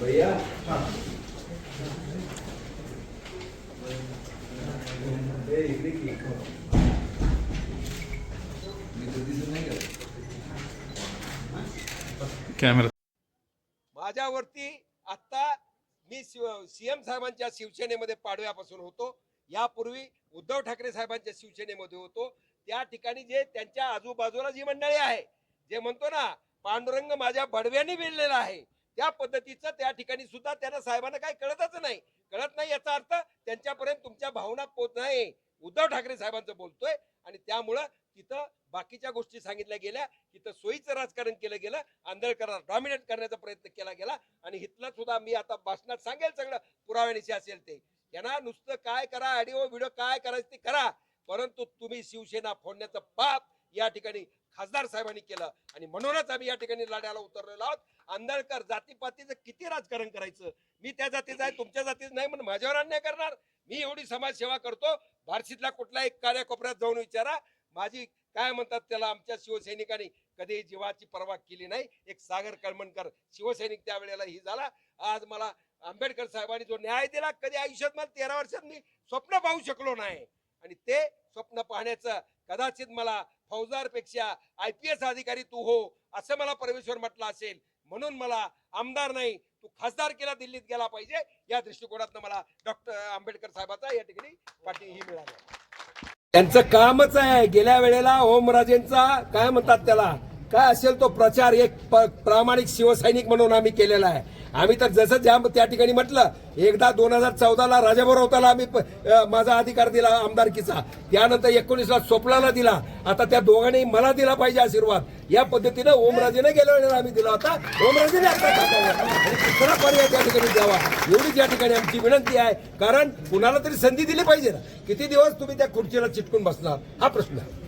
भैया ए, इकडे की. मी तर दिसत नाही का कॅमेरा माझ्यावरती आता मी सीएम साहेबांच्या शिवसेनेमध्ये पाडव्यापासून होतो. यापूर्वी उद्धव ठाकरे साहेबांच्या शिवसेनेमध्ये होतो. त्या ठिकाणी जे त्यांच्या आजूबाजूला जी मंडळी आहे जे म्हणतो ना पांडुरंग माझ्या बडव्याने वेळलेला आहे. त्या पद्धतीचं त्या ठिकाणी सुद्धा त्यांना साहेबांना काही कळतच नाही. कळत नाही याचा अर्थ त्यांच्यापर्यंत तुमच्या भावना पोहोच नाही उद्धव ठाकरे साहेबांचं बोलतोय आणि त्यामुळं तिथं बाकीच्या गोष्टी सांगितल्या गेल्या. तिथं सोयीचं राजकारण केलं गेलं. आंधळकरांना डॉमिनेट करण्याचा प्रयत्न केला गेला. आणि हिथलं सुद्धा मी आता भाषणात सांगेल सगळं. पुराव्यानिशी असेल ते. यांना नुसतं काय करा ऑडिओ व्हिडिओ काय करायचं ते करा. परंतु तुम्ही शिवसेना फोडण्याचं पाप या ठिकाणी खासदार साहेबांनी केलं. आणि म्हणूनच आम्ही या ठिकाणी लढ्याला उतरलेलो आहोत. आंधळकर जातीपातीचं किती राजकारण करायचं? मी त्या जातीचं आहे तुमच्या जातीचं नाही म्हणून माझ्यावर अन्याय करणार? मी एवढी समाजसेवा करतो. बार्शीतला कुठला एक कार्याकोपऱ्यात जाऊन विचारा. माझी काय म्हणतात त्याला आमच्या शिवसैनिकांनी कधी जीवाची पर्वा केली नाही. एक सागर कळमणकर शिवसैनिक त्यावेळेला ही झाला. आज मला आंबेडकर साहेबांनी जो न्याय दिला कधी आयुष्यात मला तेरा वर्षात मी स्वप्न पाहू शकलो नाही. आणि ते स्वप्न पाहण्याचं कदाचित मला फौजदारपेक्षा आय पी एस अधिकारी तू हो असं मला परमेश्वर म्हटलं असेल. म्हणून मला आमदार नाही तू खासदार केला दिल्लीत गेला पाहिजे. या दृष्टिकोनातनं मला डॉक्टर आंबेडकर साहेबाचा या ठिकाणी पाठी ही मिळाली. त्यांचं कामच आहे. गेल्या वेळेला ओमराजेंचा काय म्हणतात त्याला? काय असेल तो प्रचार एक प- प्रामाणिक शिवसैनिक म्हणून आम्ही केलेला आहे. आम्ही तर जसं ज्या त्या ठिकाणी म्हटलं एकदा दोन हजार चौदाला राजाभरवताला आम्ही प- माझा अधिकार दिला आमदारकीचा. त्यानंतर एकोणीसला स्वप्नाला दिला. आता त्या दोघांनी मला दिला पाहिजे आशीर्वाद. या पद्धतीनं ओमराजेने गेल्या वेळेला आम्ही दिला होता. ओमराजेने आता दुसरा पर्याय त्या ठिकाणी द्यावा. एवढीच या ठिकाणी आमची विनंती आहे. कारण कुणाला तरी संधी दिली पाहिजे ना. किती दिवस तुम्ही त्या खुर्चीला चिटकून बसणार? हा प्रश्न आहे.